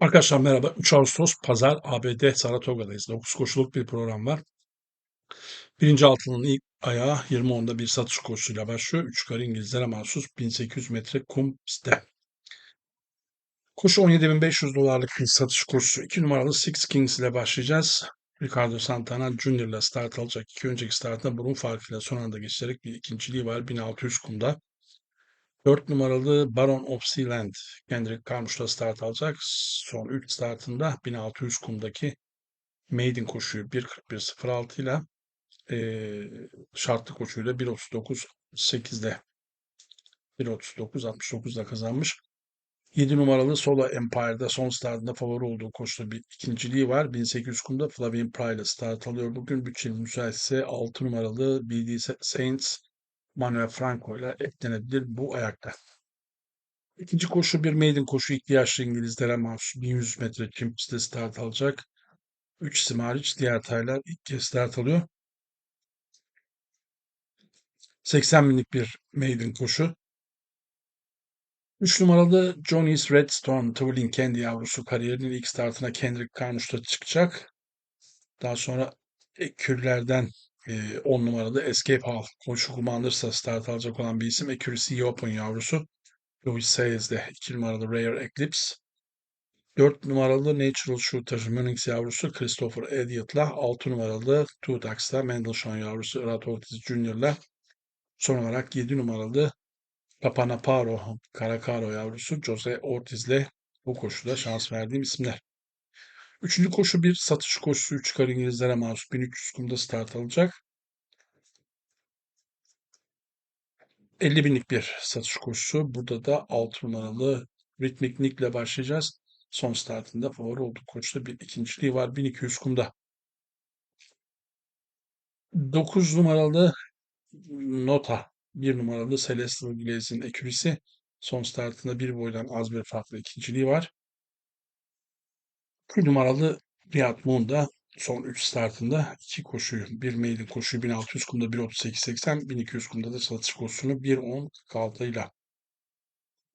Arkadaşlar merhaba. 3 Ağustos Pazar ABD Saratoga'dayız. 9 koşuluk bir program var. Birinci altının ilk ayağı 20.10'da bir satış koşusuyla başlıyor. 3 yukarı İngilizlere mahsus 1800 metre kum pistte. Koşu 17.500 dolarlık bir satış koşusu. 2 numaralı Six Kings ile başlayacağız. Ricardo Santana Junior ile start alacak. İki önceki startında burun farkıyla son anda geçerek bir ikinciliği var 1600 kumda. 4 numaralı Baron of Sealand Kendrick Carmouche'la start alacak. Son 3 startında 1600 kumdaki maiden koşuyu 1.41.06 ile eee şartlı koşuyla 1.39.8'de 1.39.69'da kazanmış. 7 numaralı Sola Empire'da son startında favori olduğu koşuda bir ikinciliği var. 1800 kumda Flavien Pry ile start alıyor. Bugün bütçeli müsaitse 6 numaralı BD Saints Manuel Franco ile eklenebilir bu ayakta. İkinci koşu bir maiden koşu iki yaşlı İngilizlere mahsus 1100 metre çim start alacak. 3 isim hariç diğer taylar ilk kez start alıyor. 80 binlik bir maiden koşu. 3 numaralı Johnny's Redstone Twilling kendi yavrusu kariyerinin ilk startına Kendrick Carnouche'da çıkacak. Daha sonra ekürlerden 10 numaralı Escape Hall koşu kullanırsa start alacak olan bir isim. Accuracy Open yavrusu. Louis Sayes'de 2 numaralı Rare Eclipse. 4 numaralı Natural Shooter Munich yavrusu Christopher Elliott'la 6 numaralı Ducks'ta Mendelssohn yavrusu Rat Ortiz Jr.'la son olarak 7 numaralı Papanaparo Caracaro yavrusu Jose Ortiz'le bu koşuda şans verdiğim isimler. Üçüncü koşu bir satış koşusu çıkar İngilizlere mahsus 1300 kumda start alacak. 50 binlik bir satış koşusu. Burada da 6 numaralı Rhythmic Nick ile başlayacağız. Son startında favori olduğu koçta bir ikinciliği var 1200 kumda. 9 numaralı Nota, 1 numaralı Celestial Glaze'in ekürisi. Son startında bir boydan az bir farklı ikinciliği var. 2 numaralı Riyad Moon'da son 3 startında 2 koşuyu, bir maiden koşuyu 1600 kumda 1.38.80, 1200 kumda da satış koşusunu 1.10.46 ile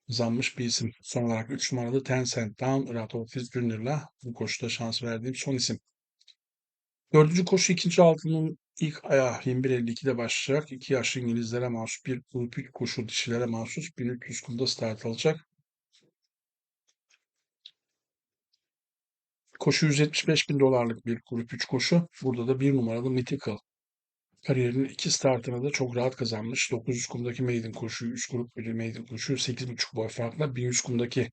kazanmış bir isim. Son olarak 3 numaralı Tencent Down, Rat Ortiz Junior'la bu koşuda şans verdiğim son isim. Dördüncü koşu ikinci altının ilk ayağı 21.52'de başlayacak. İki yaşlı İngilizlere mahsus bir grup 3 koşu dişilere mahsus 1300 kumda start alacak. Koşu 175 bin dolarlık bir grup 3 koşu. Burada da bir numaralı Mythical. Kariyerinin iki startını da çok rahat kazanmış. 900 kumdaki maiden koşuyu, 3 grup bir maiden koşuyu 8,5 boy farkla. 1100 kumdaki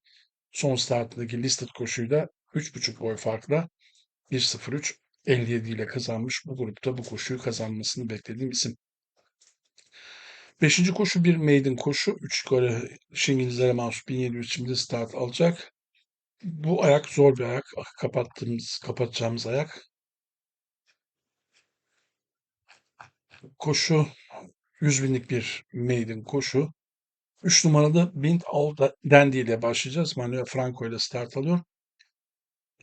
son startındaki listed koşuyu da 3,5 boy farkla 1.03 57 ile kazanmış. Bu grupta bu koşuyu kazanmasını beklediğim isim. Beşinci koşu bir maiden koşu. Üç yukarı İngilizlere mahsus 1700 şimdi start alacak. Bu ayak zor bir ayak. Kapattığımız, kapatacağımız ayak. Koşu 100 binlik bir maiden koşu. 3 numaralı Bint All Dandy ile başlayacağız. Manuel Franco ile start alıyor.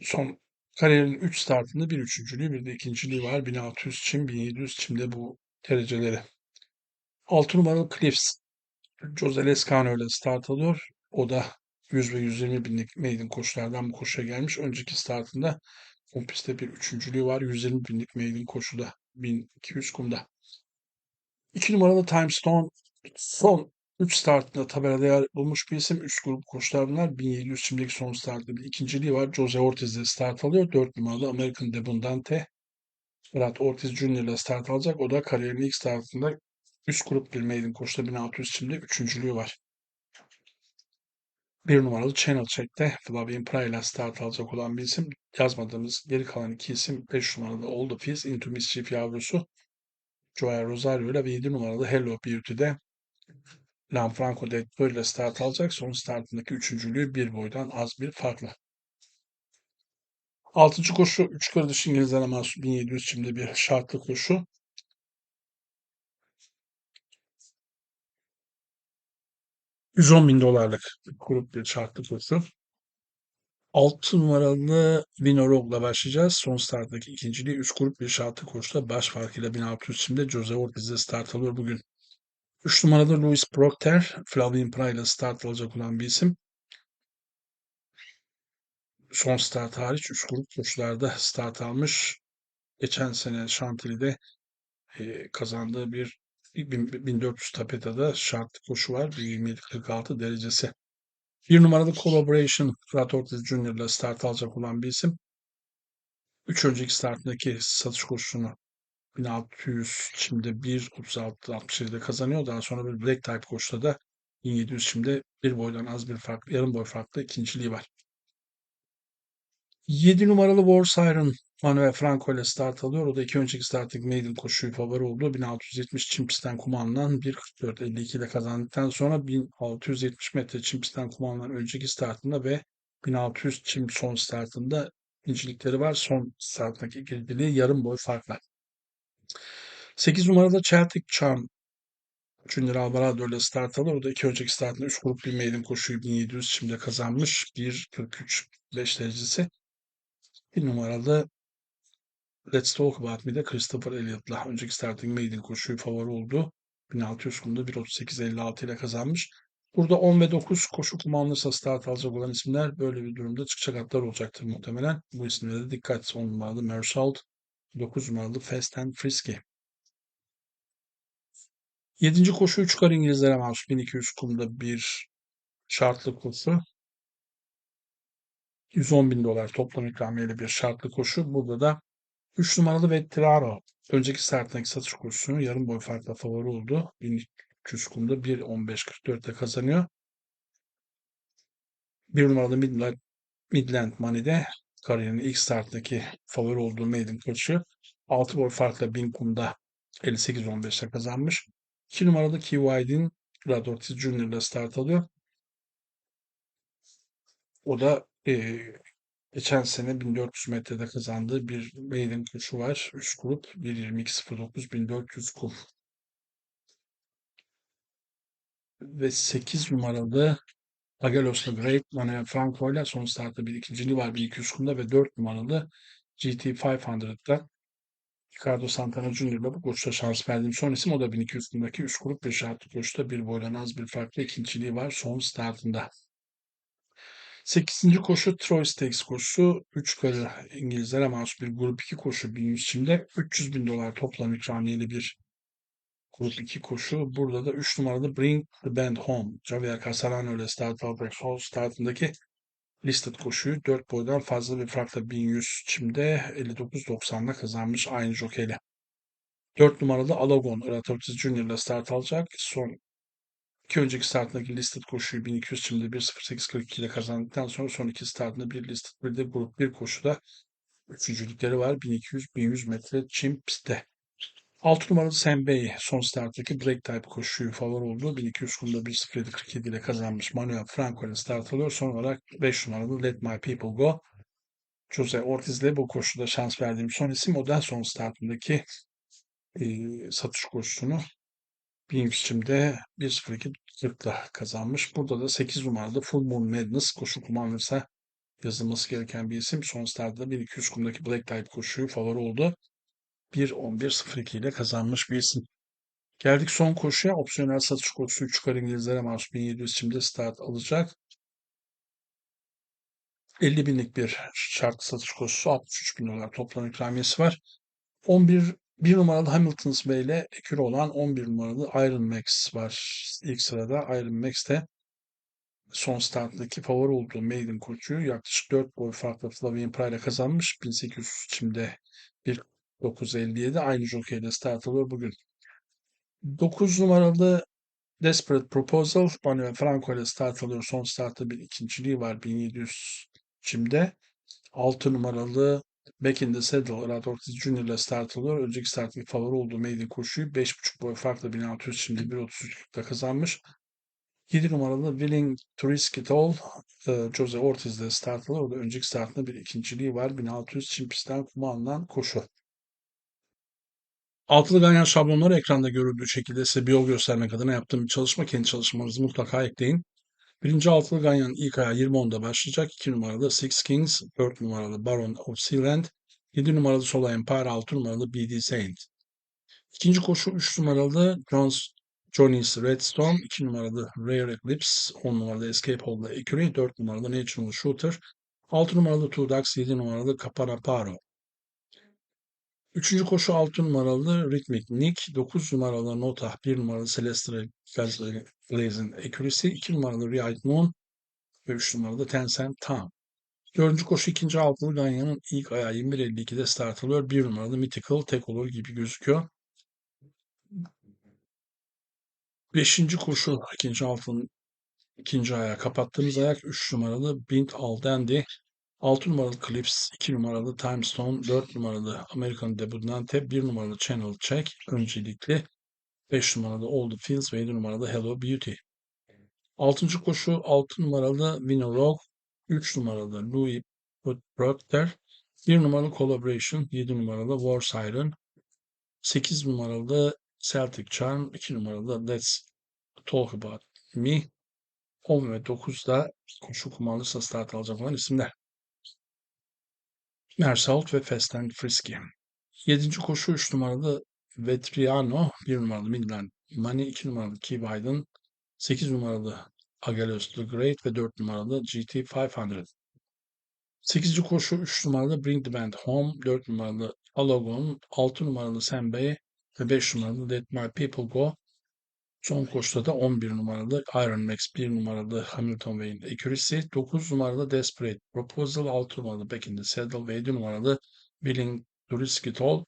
Son kariyerin 3 startında bir üçüncülüğü bir de ikinciliği var. 1600 çim, 1700 çimde bu dereceleri. 6 numaralı Cliffs. Jose Lescano ile start alıyor. O da 100 ve 120 binlik maiden koşulardan bu koşuya gelmiş. Önceki startında on pistte bir üçüncülüğü var. 120 binlik maiden koşuda. 1200 kumda. 2 numaralı Timestone son 3 startında tabelada yer bulmuş bir isim. 3 grup koşular bunlar. 1700 şimdiki son startta bir ikinciliği var. Jose Ortiz ile start alıyor. 4 numaralı American Debundante. Brad Ortiz Jr. ile start alacak. O da kariyerinin ilk startında üst grup bir maiden koşuda 1600 şimdi üçüncülüğü var. Bir numaralı Channel Check'te Flavien Pry ile start alacak olan bir isim. Yazmadığımız geri kalan iki isim 5 numaralı Old Office Into Mischief yavrusu Joel Rosario ile ve 7 numaralı Hello Beauty'de Lanfranco Detto ile start alacak. Son startındaki üçüncülüğü bir boydan az bir farkla. Altıncı koşu 3 kardeş İngilizlere mahsus 1700 şimdi bir şartlı koşu. 110 bin dolarlık grup bir şartlı koşu. 6 numaralı Vinorog'la başlayacağız. Son starttaki ikinciliği 3 grup bir şartlı koşuda baş farkıyla 1600 şimdi Jose Ortiz'de start alıyor bugün. 3 numaralı Louis Procter, Flavien Pry ile start alacak olan bir isim. son start hariç 3 grup koşularda start almış. Geçen sene Şantili'de e, kazandığı bir 1400 tapeta'da şartlı koşu var. 27-46 derecesi. Bir numaralı Collaboration Fırat Ortiz Junior ile start alacak olan bir isim. Üç önceki startındaki satış koşusunu 1600 şimdi 1.36-67'de kazanıyor. Daha sonra bir Black Type koşuda da 1700 şimdi bir boydan az bir fark, yarım boy farklı ikinciliği var. 7 numaralı War Siren Manuel Franco ile start alıyor. O da iki önceki startlık maiden koşuyu favori oldu. 1670 çim pistten kuma alınan 1.44.52 ile kazandıktan sonra 1670 metre çim pistten kuma alınan önceki startında ve 1600 çim son startında ikincilikleri var. Son starttaki ikinciliği yarım boy farkla. 8 numarada Celtic Charm Junior Alvarado ile start alıyor. O da iki önceki startında 3 grup bir maiden koşuyu 1700 şimdi kazanmış. 1.43 5 derecesi. Bir numaralı Let's Talk About Me'de Christopher Elliott'la önceki starting maiden koşuyu favori oldu. 1600 kumda 1.38.56 ile kazanmış. Burada 10 ve 9 koşu kumandası start alacak olan isimler böyle bir durumda çıkacak atlar olacaktır muhtemelen. Bu isimlere de dikkat. 10 numaralı Mersault, 9 numaralı Fast and Frisky. 7. koşu 3 kar İngilizlere mahsus 1200 kumda bir şartlı koşu. 110 bin dolar toplam ikramiyeli bir şartlı koşu. Burada da 3 numaralı Vettiraro önceki starttaki satış koşusunu yarım boy farkla favori oldu. 1300 kumda 1.15.44'te kazanıyor. 1 numaralı Midland, Midland Money'de kariyerinin ilk starttaki favori olduğu maiden koşu 6 boy farkla 1000 kumda 58-15'te kazanmış. 2 numaralı Key Wide'in Brad Ortiz Jr. ile start alıyor. O da e, geçen sene 1400 metrede kazandığı bir maiden koşu var. 3 grup 1.22.09 1400 kum. Ve 8 numaralı Agalos'la Great Manuel Franco ile son startta bir ikinciliği var 1200 kumda ve 4 numaralı GT 500'da Ricardo Santana Junior ile bu koşuda şans verdiğim son isim o da 1200 kumdaki 3 grup bir şartlı koşuda bir boydan az bir farklı ikinciliği var son startında. 8. koşu Troy Stakes koşusu. 3 karı İngilizlere mahsus bir grup 2 koşu 1100 çimde 300 bin dolar toplam ikramiyeli bir grup 2 koşu. Burada da 3 numaralı Bring the Band Home. Javier Casarano ile start alacak sol startındaki listed koşuyu 4 boydan fazla bir farkla 1100 çimde 59.90'da kazanmış aynı jokeyle. 4 numaralı Alagon Ortiz Junior ile start alacak. Son İki önceki startındaki listed koşuyu 1200 çimde 1.08.42 ile kazandıktan sonra son iki startında bir listed bir de grup bir koşuda üçüncülükleri var 1200-1100 metre çim pistte. 6 numaralı Sam Bay son starttaki break type koşuyu favori oldu. 1200 kumda 1.07.47 ile kazanmış Manuel Franco ile start alıyor. Son olarak 5 numaralı Let My People Go. Jose Ortiz ile bu koşuda şans verdiğim son isim. O da son startındaki e, satış koşusunu bir biçimde 1.02 40'la kazanmış. Burada da 8 numaralı Full Moon Madness koşu kumandırsa yazılması gereken bir isim. Son startta 1200 kumdaki Black Type koşuyu favori oldu. 1.11.02 ile kazanmış bir isim. Geldik son koşuya. Opsiyonel satış koşusu çıkar İngilizlere mahsus 1700 şimdi start alacak. 50 binlik bir şart satış koşusu 63 bin dolar toplam ikramiyesi var. 11 bir numaralı Hamilton's Bay ile ekür olan 11 numaralı Iron Max var. İlk sırada Iron Max'te son starttaki favori olduğu maiden koçu yaklaşık 4 boy farklı Flavien Pry kazanmış. 1800 çimde 1.957 aynı jockey ile start alıyor bugün. 9 numaralı Desperate Proposal Manuel Franco ile start alıyor. Son startta bir ikinciliği var 1700 çimde. 6 numaralı Back in the Saddle Rad Ortiz Jr. ile start alıyor. Önceki starttaki favori olduğu maiden koşuyu 5.5 boy farklı 1600 şimdi 1.33'lükte kazanmış. 7 numaralı Willing to Risk It All e, Jose Ortiz ile start alıyor. O da önceki startında bir ikinciliği var. 1600 çim pistten kuma alınan koşu. Altılı ganyan şablonları ekranda görüldüğü şekilde size bir yol göstermek adına yaptığım bir çalışma. Kendi çalışmanızı mutlaka ekleyin. Birinci altılı ganyan ilk ayağı 20.10'da başlayacak. 2 numaralı Six Kings, 4 numaralı Baron of Sealand, 7 numaralı Sola Empire, 6 numaralı BD Saint. İkinci koşu 3 numaralı Jones Johnny's Redstone, 2 numaralı Rare Eclipse, 10 numaralı Escape Hall'da Ecury, 4 numaralı Natural Shooter, 6 numaralı Two Ducks, 7 numaralı Capanaparo. Üçüncü koşu 6 numaralı Rhythmic Nick, 9 numaralı Nota, 1 numaralı Celestial Blazing Accuracy, 2 numaralı Riot Moon ve 3 numaralı Tencent Tam. Dördüncü koşu ikinci altılı Ganya'nın ilk ayağı 21.52'de start alıyor. 1 numaralı Mythical tek olur gibi gözüküyor. Beşinci koşu ikinci altının ikinci ayağı kapattığımız ayak 3 numaralı Bint All Dandy. 6 numaralı Clips, 2 numaralı Time Stone, 4 numaralı American Debutante, 1 numaralı Channel Check öncelikli, 5 numaralı All the Fields ve 7 numaralı Hello Beauty. 6. koşu 6 numaralı Rock, 3 numaralı Louis Proctor, 1 numaralı Collaboration, 7 numaralı War Siren, 8 numaralı Celtic Charm, 2 numaralı Let's Talk About Me, 10 ve 9'da koşu kumandası start alacak olan isimler. Mersault ve Fast and Frisky. 7. koşu 3 numaralı Vetriano, 1 numaralı Midland Money, 2 numaralı Key Biden, 8 numaralı Agelios the Great ve 4 numaralı GT 500. 8. koşu 3 numaralı Bring the Band Home, 4 numaralı Alogon, 6 numaralı Sembey ve 5 numaralı Let My People Go. Son koşuda da 11 numaralı Iron Max, 1 numaralı Hamilton Wayne Accuracy, 9 numaralı Desperate Proposal, 6 numaralı Back in the Saddle ve 7 numaralı Billing Duriski Toll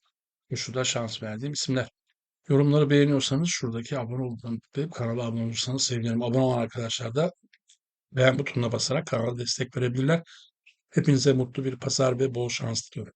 koşuda şans verdiğim isimler. Yorumları beğeniyorsanız şuradaki abone olun tıklayıp kanala abone olursanız sevinirim. Abone olan arkadaşlar da beğen butonuna basarak kanala destek verebilirler. Hepinize mutlu bir pazar ve bol şans diliyorum.